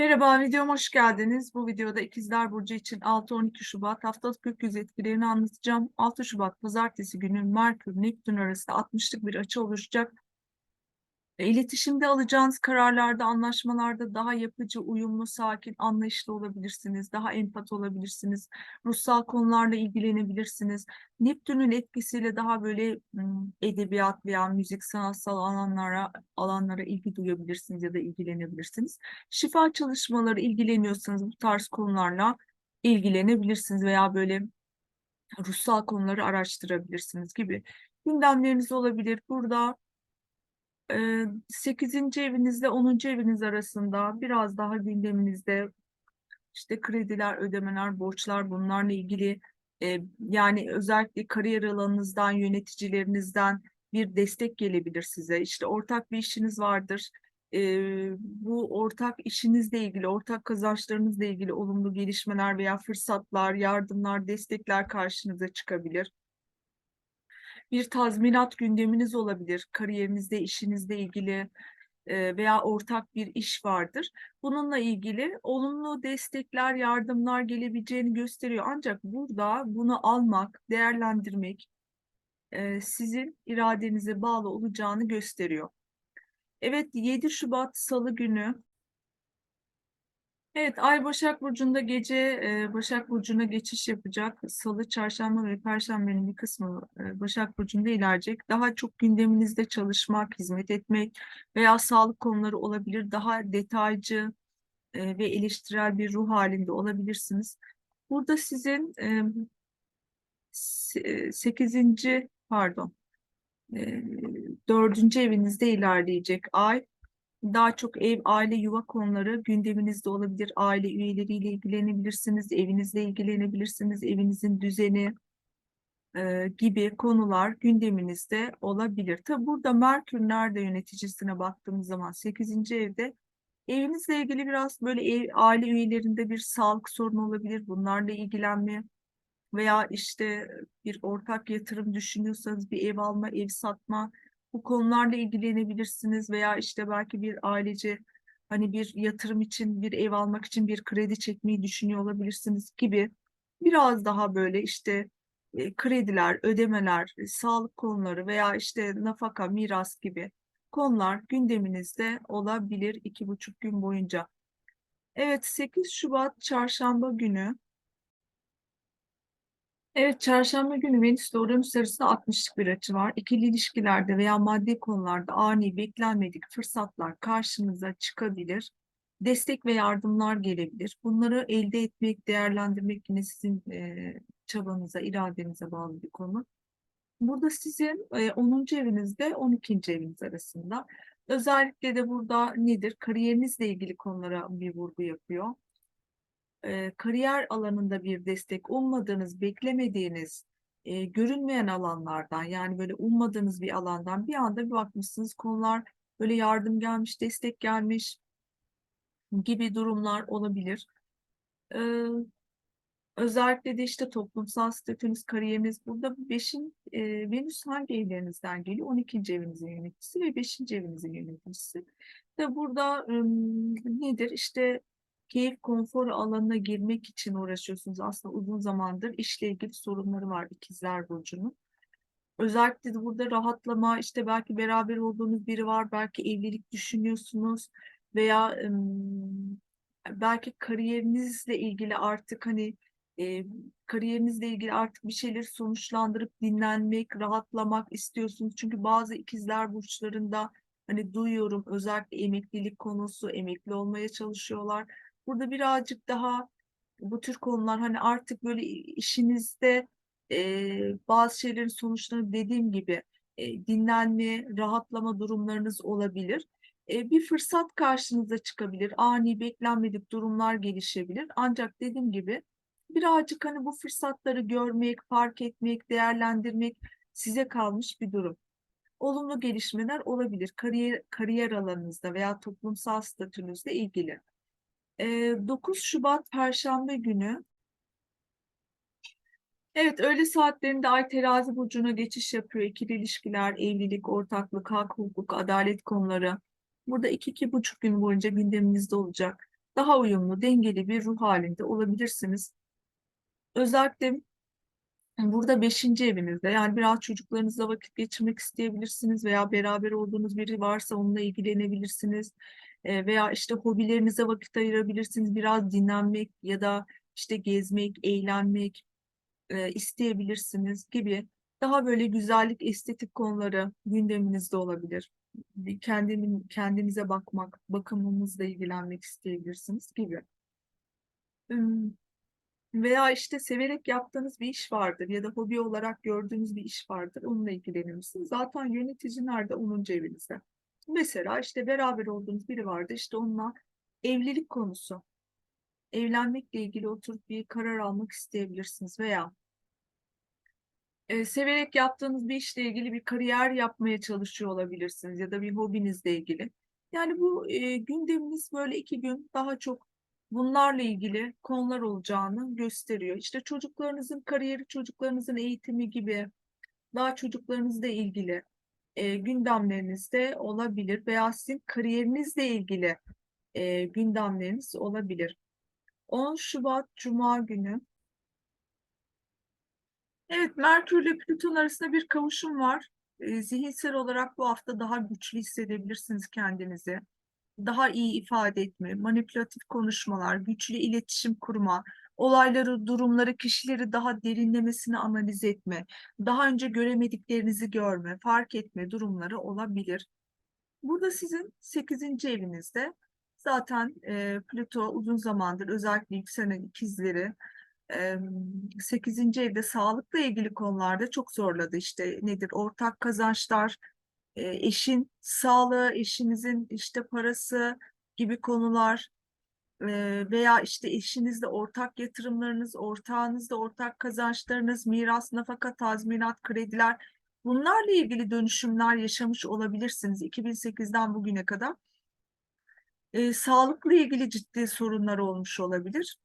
Merhaba, videoma hoş geldiniz. Bu videoda İkizler Burcu için 6-12 Şubat haftalık gökyüzü etkilerini anlatacağım. 6 Şubat Pazartesi günü Merkür Neptün arasında 60'lık bir açı oluşacak. E, İletişimde alacağınız kararlarda, anlaşmalarda daha yapıcı, uyumlu, sakin, anlayışlı olabilirsiniz. Daha empat olabilirsiniz. Ruhsal konularla ilgilenebilirsiniz. Neptün'ün etkisiyle daha böyle edebiyat veya müzik, sanatsal alanlara alanlara ilgi duyabilirsiniz ya da ilgilenebilirsiniz. Şifa çalışmaları ilgileniyorsanız bu tarz konularla ilgilenebilirsiniz veya böyle ruhsal konuları araştırabilirsiniz gibi gündemleriniz olabilir. Burada 8. evinizle 10. eviniz arasında biraz daha gündeminizde işte krediler, ödemeler, borçlar bunlarla ilgili yani özellikle kariyer alanınızdan, yöneticilerinizden bir destek gelebilir size. İşte ortak bir işiniz vardır. Bu ortak işinizle ilgili, ortak kazançlarınızla ilgili olumlu gelişmeler veya fırsatlar, yardımlar, destekler karşınıza çıkabilir bir tazminat gündeminiz olabilir. Kariyerinizde, işinizle ilgili e, veya ortak bir iş vardır. Bununla ilgili olumlu destekler, yardımlar gelebileceğini gösteriyor. Ancak burada bunu almak, değerlendirmek e, sizin iradenize bağlı olacağını gösteriyor. Evet 7 Şubat Salı günü Evet, Ay Başak Burcu'nda gece e, Başak Burcu'na geçiş yapacak. Salı, Çarşamba ve Perşembe'nin bir kısmı e, Başak Burcu'nda ilerleyecek. Daha çok gündeminizde çalışmak, hizmet etmek veya sağlık konuları olabilir. Daha detaycı e, ve eleştirel bir ruh halinde olabilirsiniz. Burada sizin e, se- e, 8. pardon e, 4. evinizde ilerleyecek Ay daha çok ev, aile, yuva konuları gündeminizde olabilir. Aile üyeleriyle ilgilenebilirsiniz, evinizle ilgilenebilirsiniz, evinizin düzeni e, gibi konular gündeminizde olabilir. Tabi burada Merkür nerede yöneticisine baktığımız zaman 8. evde evinizle ilgili biraz böyle ev, aile üyelerinde bir sağlık sorunu olabilir. Bunlarla ilgilenme veya işte bir ortak yatırım düşünüyorsanız bir ev alma, ev satma bu konularla ilgilenebilirsiniz veya işte belki bir ailece hani bir yatırım için bir ev almak için bir kredi çekmeyi düşünüyor olabilirsiniz gibi biraz daha böyle işte e, krediler, ödemeler, e, sağlık konuları veya işte nafaka, miras gibi konular gündeminizde olabilir iki buçuk gün boyunca. Evet 8 Şubat Çarşamba günü Evet, çarşamba günü Venüs ile Uranüs arasında 60'lık bir açı var. İkili ilişkilerde veya maddi konularda ani beklenmedik fırsatlar karşınıza çıkabilir. Destek ve yardımlar gelebilir. Bunları elde etmek, değerlendirmek yine sizin e, çabanıza, iradenize bağlı bir konu. Burada sizin e, 10. evinizde 12. eviniz arasında. Özellikle de burada nedir? Kariyerinizle ilgili konulara bir vurgu yapıyor e, kariyer alanında bir destek ummadığınız, beklemediğiniz, e, görünmeyen alanlardan yani böyle ummadığınız bir alandan bir anda bir bakmışsınız konular böyle yardım gelmiş, destek gelmiş gibi durumlar olabilir. E, özellikle de işte toplumsal statünüz, kariyeriniz burada 5'in e, Venüs hangi evlerinizden geliyor? 12. evinizin yöneticisi ve 5. evinizin yöneticisi. Ve burada e, nedir? İşte keyif konfor alanına girmek için uğraşıyorsunuz. Aslında uzun zamandır işle ilgili sorunları var ikizler burcunun. Özellikle de burada rahatlama, işte belki beraber olduğunuz biri var, belki evlilik düşünüyorsunuz veya belki kariyerinizle ilgili artık hani e, kariyerinizle ilgili artık bir şeyleri sonuçlandırıp dinlenmek, rahatlamak istiyorsunuz. Çünkü bazı ikizler burçlarında hani duyuyorum özellikle emeklilik konusu, emekli olmaya çalışıyorlar Burada birazcık daha bu tür konular hani artık böyle işinizde e, bazı şeylerin sonuçlarını dediğim gibi e, dinlenme, rahatlama durumlarınız olabilir. E, bir fırsat karşınıza çıkabilir. Ani beklenmedik durumlar gelişebilir. Ancak dediğim gibi birazcık hani bu fırsatları görmek, fark etmek, değerlendirmek size kalmış bir durum. Olumlu gelişmeler olabilir kariyer, kariyer alanınızda veya toplumsal statünüzle ilgili. 9 Şubat Perşembe günü Evet, öğle saatlerinde Ay Terazi burcuna geçiş yapıyor. İkili ilişkiler, evlilik, ortaklık, hak, hukuk, adalet konuları. Burada iki iki buçuk gün boyunca gündeminizde olacak. daha uyumlu, dengeli bir ruh halinde olabilirsiniz. Özellikle burada beşinci evinizde yani biraz çocuklarınızla vakit geçirmek isteyebilirsiniz veya beraber olduğunuz biri varsa onunla ilgilenebilirsiniz. E, veya işte hobilerinize vakit ayırabilirsiniz. Biraz dinlenmek ya da işte gezmek, eğlenmek e, isteyebilirsiniz gibi daha böyle güzellik, estetik konuları gündeminizde olabilir. Kendini, kendinize bakmak, bakımınızla ilgilenmek isteyebilirsiniz gibi. Veya işte severek yaptığınız bir iş vardır ya da hobi olarak gördüğünüz bir iş vardır. Onunla ilgilenir misiniz? Zaten yönetici nerede? 10. evinizde. Mesela işte beraber olduğunuz biri vardı. işte onunla evlilik konusu. Evlenmekle ilgili oturup bir karar almak isteyebilirsiniz veya e, severek yaptığınız bir işle ilgili bir kariyer yapmaya çalışıyor olabilirsiniz ya da bir hobinizle ilgili. Yani bu e, gündeminiz böyle iki gün daha çok bunlarla ilgili konular olacağını gösteriyor. İşte çocuklarınızın kariyeri, çocuklarınızın eğitimi gibi daha çocuklarınızla ilgili e, gündemlerinizde olabilir veya sizin kariyerinizle ilgili e, gündemleriniz olabilir. 10 Şubat Cuma günü Evet, Merkür ile Plüton arasında bir kavuşum var. E, zihinsel olarak bu hafta daha güçlü hissedebilirsiniz kendinizi. Daha iyi ifade etme, manipülatif konuşmalar, güçlü iletişim kurma, olayları, durumları, kişileri daha derinlemesine analiz etme, daha önce göremediklerinizi görme, fark etme durumları olabilir. Burada sizin 8. evinizde zaten e, Plüto uzun zamandır özellikle yükselen ikizleri 8. evde sağlıkla ilgili konularda çok zorladı. İşte nedir? Ortak kazançlar, e, eşin sağlığı, eşinizin işte parası gibi konular veya işte eşinizle ortak yatırımlarınız, ortağınızla ortak kazançlarınız, miras, nafaka, tazminat, krediler bunlarla ilgili dönüşümler yaşamış olabilirsiniz 2008'den bugüne kadar. E, sağlıkla ilgili ciddi sorunlar olmuş olabilir.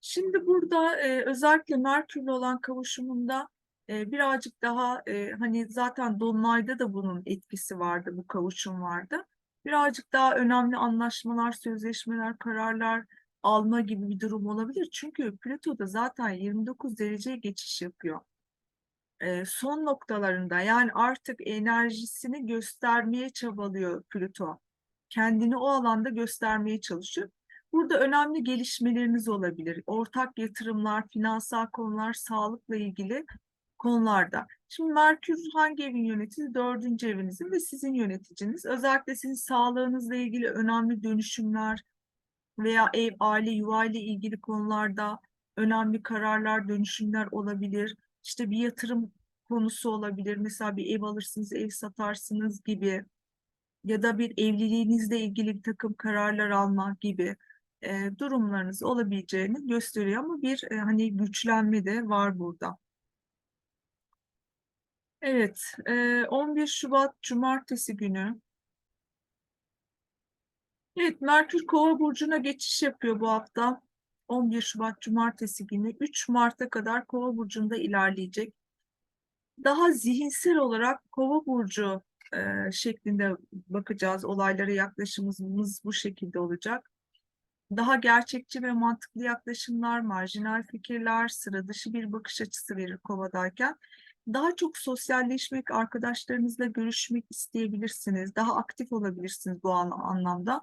Şimdi burada e, özellikle Merkür'le olan kavuşumunda birazcık daha hani zaten Dolunay'da da bunun etkisi vardı, bu kavuşum vardı. Birazcık daha önemli anlaşmalar, sözleşmeler, kararlar alma gibi bir durum olabilir. Çünkü Plüto da zaten 29 dereceye geçiş yapıyor. Son noktalarında yani artık enerjisini göstermeye çabalıyor Plüto. Kendini o alanda göstermeye çalışıyor. Burada önemli gelişmeleriniz olabilir. Ortak yatırımlar, finansal konular, sağlıkla ilgili konularda. Şimdi Merkür hangi evin yöneticisi? Dördüncü evinizin ve sizin yöneticiniz. Özellikle sizin sağlığınızla ilgili önemli dönüşümler veya ev, aile, yuva ile ilgili konularda önemli kararlar, dönüşümler olabilir. İşte bir yatırım konusu olabilir. Mesela bir ev alırsınız, ev satarsınız gibi ya da bir evliliğinizle ilgili bir takım kararlar alma gibi durumlarınız olabileceğini gösteriyor ama bir hani güçlenme de var burada. Evet, e, 11 Şubat Cumartesi günü. Evet, Merkür Kova burcuna geçiş yapıyor bu hafta. 11 Şubat Cumartesi günü 3 Mart'a kadar Kova burcunda ilerleyecek. Daha zihinsel olarak Kova burcu e, şeklinde bakacağız. Olaylara yaklaşımımız bu şekilde olacak daha gerçekçi ve mantıklı yaklaşımlar, marjinal fikirler, sıra dışı bir bakış açısı verir kovadayken. Daha çok sosyalleşmek, arkadaşlarınızla görüşmek isteyebilirsiniz. Daha aktif olabilirsiniz bu an anlamda.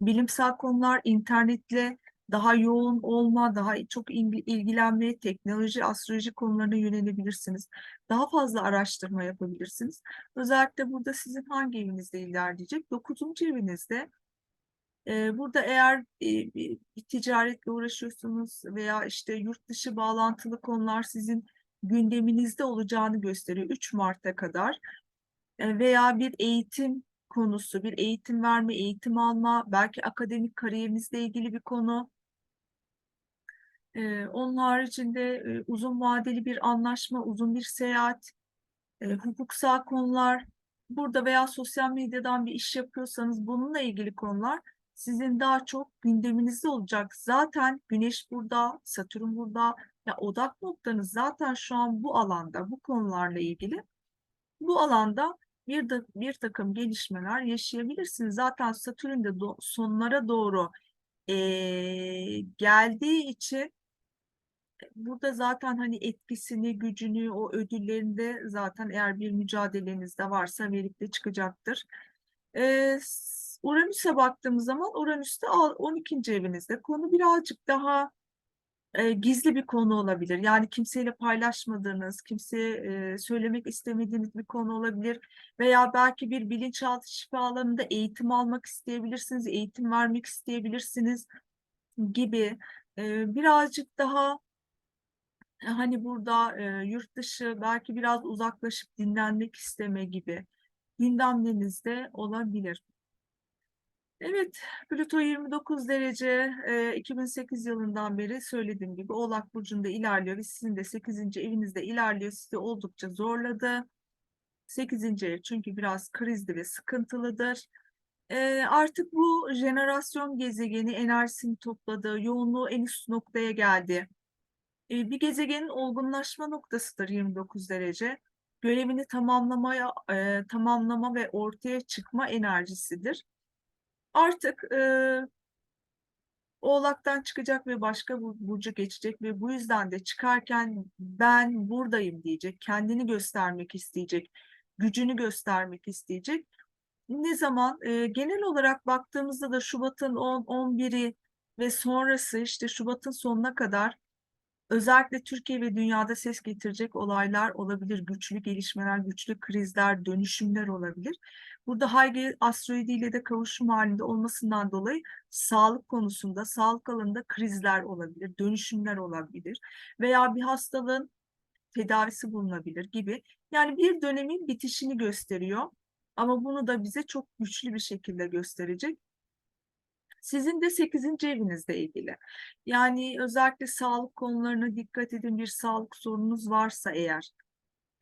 Bilimsel konular, internetle daha yoğun olma, daha çok ilgilenmeye, teknoloji, astroloji konularına yönelebilirsiniz. Daha fazla araştırma yapabilirsiniz. Özellikle burada sizin hangi evinizde ilerleyecek? Dokuzuncu evinizde Burada eğer bir ticaretle uğraşıyorsunuz veya işte yurt dışı bağlantılı konular sizin gündeminizde olacağını gösteriyor 3 Mart'a kadar veya bir eğitim konusu, bir eğitim verme, eğitim alma, belki akademik kariyerinizle ilgili bir konu. Onun haricinde uzun vadeli bir anlaşma, uzun bir seyahat, hukuksal konular, burada veya sosyal medyadan bir iş yapıyorsanız bununla ilgili konular sizin daha çok gündeminizde olacak. Zaten Güneş burada, Satürn burada. Ya odak noktanız zaten şu an bu alanda, bu konularla ilgili. Bu alanda bir de bir takım gelişmeler yaşayabilirsiniz. Zaten Satürn de do- sonlara doğru eee, geldiği için burada zaten hani etkisini, gücünü, o ödüllerini de zaten eğer bir mücadelenizde varsa verip de çıkacaktır. Ee, Uranüs'e baktığımız zaman Uranüs'te al- 12. evinizde konu birazcık daha e, gizli bir konu olabilir. Yani kimseyle paylaşmadığınız, kimseye e, söylemek istemediğiniz bir konu olabilir. Veya belki bir bilinçaltı şifa alanında eğitim almak isteyebilirsiniz, eğitim vermek isteyebilirsiniz gibi. E, birazcık daha e, Hani burada e, yurt dışı belki biraz uzaklaşıp dinlenmek isteme gibi gündemlerinizde olabilir. Evet, Plüto 29 derece e, 2008 yılından beri söylediğim gibi Oğlak Burcu'nda ilerliyor ve sizin de 8. evinizde ilerliyor. Sizi oldukça zorladı. 8. ev çünkü biraz krizli ve sıkıntılıdır. Artık bu jenerasyon gezegeni enerjisini topladı, yoğunluğu en üst noktaya geldi. Bir gezegenin olgunlaşma noktasıdır 29 derece. Görevini tamamlamaya tamamlama ve ortaya çıkma enerjisidir. Artık e, Oğlak'tan çıkacak ve başka bu burcu geçecek ve bu yüzden de çıkarken ben buradayım diyecek, kendini göstermek isteyecek, gücünü göstermek isteyecek. Ne zaman? E, genel olarak baktığımızda da Şubat'ın 10-11'i ve sonrası işte Şubat'ın sonuna kadar Özellikle Türkiye ve dünyada ses getirecek olaylar olabilir, güçlü gelişmeler, güçlü krizler, dönüşümler olabilir. Burada Hayge asteroidiyle de kavuşum halinde olmasından dolayı sağlık konusunda, sağlık alanında krizler olabilir, dönüşümler olabilir veya bir hastalığın tedavisi bulunabilir gibi. Yani bir dönemin bitişini gösteriyor ama bunu da bize çok güçlü bir şekilde gösterecek. Sizin de 8. evinizle ilgili. Yani özellikle sağlık konularına dikkat edin. Bir sağlık sorununuz varsa eğer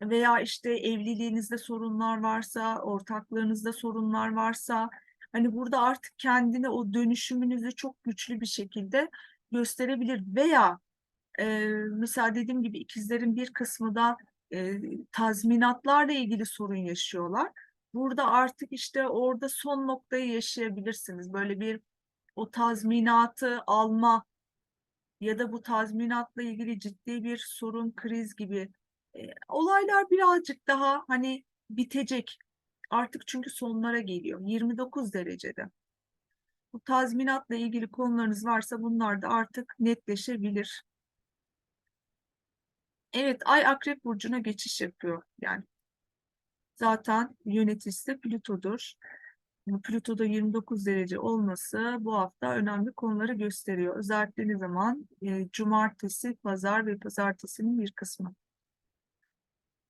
veya işte evliliğinizde sorunlar varsa, ortaklarınızda sorunlar varsa hani burada artık kendine o dönüşümünüzü çok güçlü bir şekilde gösterebilir veya e, mesela dediğim gibi ikizlerin bir kısmı da e, tazminatlarla ilgili sorun yaşıyorlar. Burada artık işte orada son noktayı yaşayabilirsiniz. Böyle bir o tazminatı alma ya da bu tazminatla ilgili ciddi bir sorun, kriz gibi e, olaylar birazcık daha hani bitecek. Artık çünkü sonlara geliyor. 29 derecede. Bu tazminatla ilgili konularınız varsa bunlar da artık netleşebilir. Evet, Ay Akrep Burcu'na geçiş yapıyor. Yani zaten yöneticisi Plüto'dur. Plüto'da 29 derece olması bu hafta önemli konuları gösteriyor. Özellikle ne zaman? E, cumartesi, pazar ve pazartesinin bir kısmı.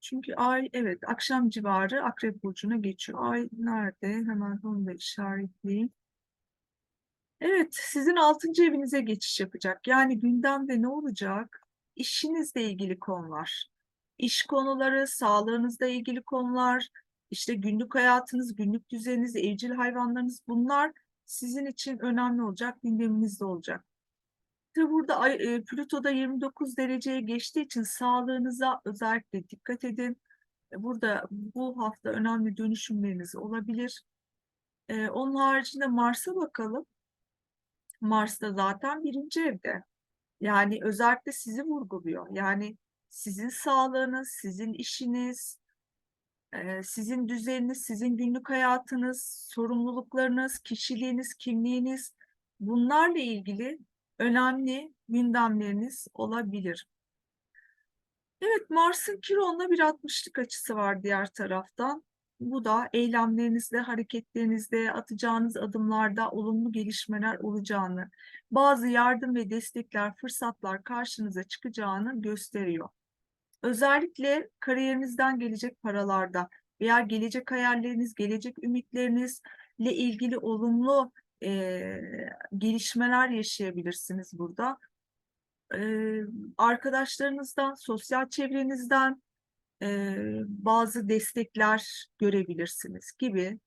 Çünkü ay evet akşam civarı Akrep Burcu'na geçiyor. Ay nerede? Hemen onu da işaretleyeyim. Evet, sizin 6. evinize geçiş yapacak. Yani gündemde ne olacak? İşinizle ilgili konular. İş konuları, sağlığınızla ilgili konular, işte günlük hayatınız, günlük düzeniniz, evcil hayvanlarınız bunlar sizin için önemli olacak, gündeminizde olacak. Tabi burada e, Plüto'da 29 dereceye geçtiği için sağlığınıza özellikle dikkat edin. E, Burada bu hafta önemli dönüşümleriniz olabilir. E, onun haricinde Mars'a bakalım. Mars'ta zaten birinci evde. Yani özellikle sizi vurguluyor. Yani sizin sağlığınız, sizin işiniz, sizin düzeniniz, sizin günlük hayatınız, sorumluluklarınız, kişiliğiniz, kimliğiniz bunlarla ilgili önemli gündemleriniz olabilir. Evet, Mars'ın Kiron'la bir 60'lık açısı var diğer taraftan. Bu da eylemlerinizde, hareketlerinizde, atacağınız adımlarda olumlu gelişmeler olacağını, bazı yardım ve destekler, fırsatlar karşınıza çıkacağını gösteriyor. Özellikle kariyerinizden gelecek paralarda veya gelecek hayalleriniz, gelecek ümitlerinizle ilgili olumlu e, gelişmeler yaşayabilirsiniz burada. E, arkadaşlarınızdan, sosyal çevrenizden e, bazı destekler görebilirsiniz gibi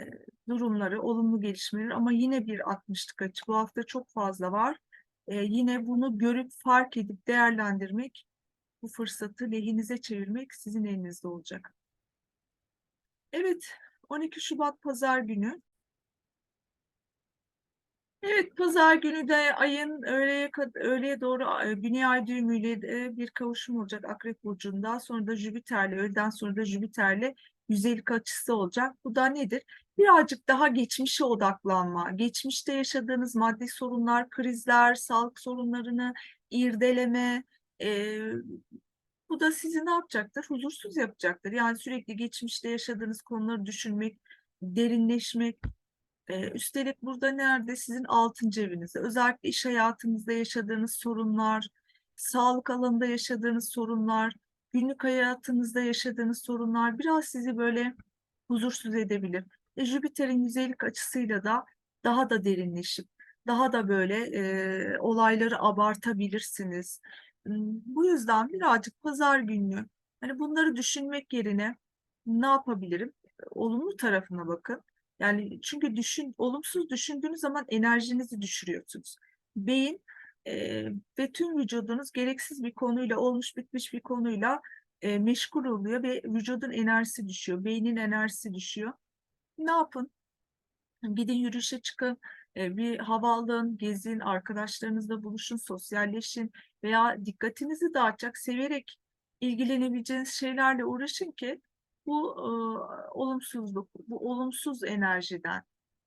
e, durumları, olumlu gelişmeler ama yine bir 60'lık açı bu hafta çok fazla var. E, yine bunu görüp fark edip değerlendirmek, bu fırsatı lehinize çevirmek sizin elinizde olacak. Evet, 12 Şubat Pazar günü. Evet, Pazar günü de ayın öğleye, öğleye doğru e, Güney Ay düğümüyle bir kavuşum olacak Akrep Burcu'nda. Sonra da Jüpiter'le, öğleden sonra da Jüpiter'le yüzeylik açısı olacak. Bu da nedir? Birazcık daha geçmişe odaklanma, geçmişte yaşadığınız maddi sorunlar, krizler, sağlık sorunlarını irdeleme, e, bu da sizi ne yapacaktır? Huzursuz yapacaktır. Yani sürekli geçmişte yaşadığınız konuları düşünmek, derinleşmek. Ee, üstelik burada nerede? Sizin altıncı evinizde. Özellikle iş hayatınızda yaşadığınız sorunlar, sağlık alanında yaşadığınız sorunlar, günlük hayatınızda yaşadığınız sorunlar biraz sizi böyle huzursuz edebilir. E, Jüpiter'in yüzeylik açısıyla da daha da derinleşip, daha da böyle e, olayları abartabilirsiniz. Bu yüzden birazcık pazar günü hani bunları düşünmek yerine ne yapabilirim? Olumlu tarafına bakın. Yani çünkü düşün, olumsuz düşündüğünüz zaman enerjinizi düşürüyorsunuz. Beyin e, ve tüm vücudunuz gereksiz bir konuyla, olmuş bitmiş bir konuyla e, meşgul oluyor ve vücudun enerjisi düşüyor, beynin enerjisi düşüyor. Ne yapın? Gidin yürüyüşe çıkın, bir hava alın, gezin, arkadaşlarınızla buluşun, sosyalleşin veya dikkatinizi dağıtacak, severek ilgilenebileceğiniz şeylerle uğraşın ki bu e, olumsuzluk, bu olumsuz enerjiden,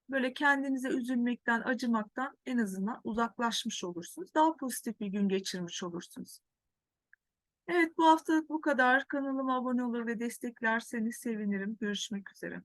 böyle kendinize üzülmekten, acımaktan en azından uzaklaşmış olursunuz. Daha pozitif bir gün geçirmiş olursunuz. Evet, bu haftalık bu kadar. Kanalıma abone olur ve desteklerseniz sevinirim. Görüşmek üzere.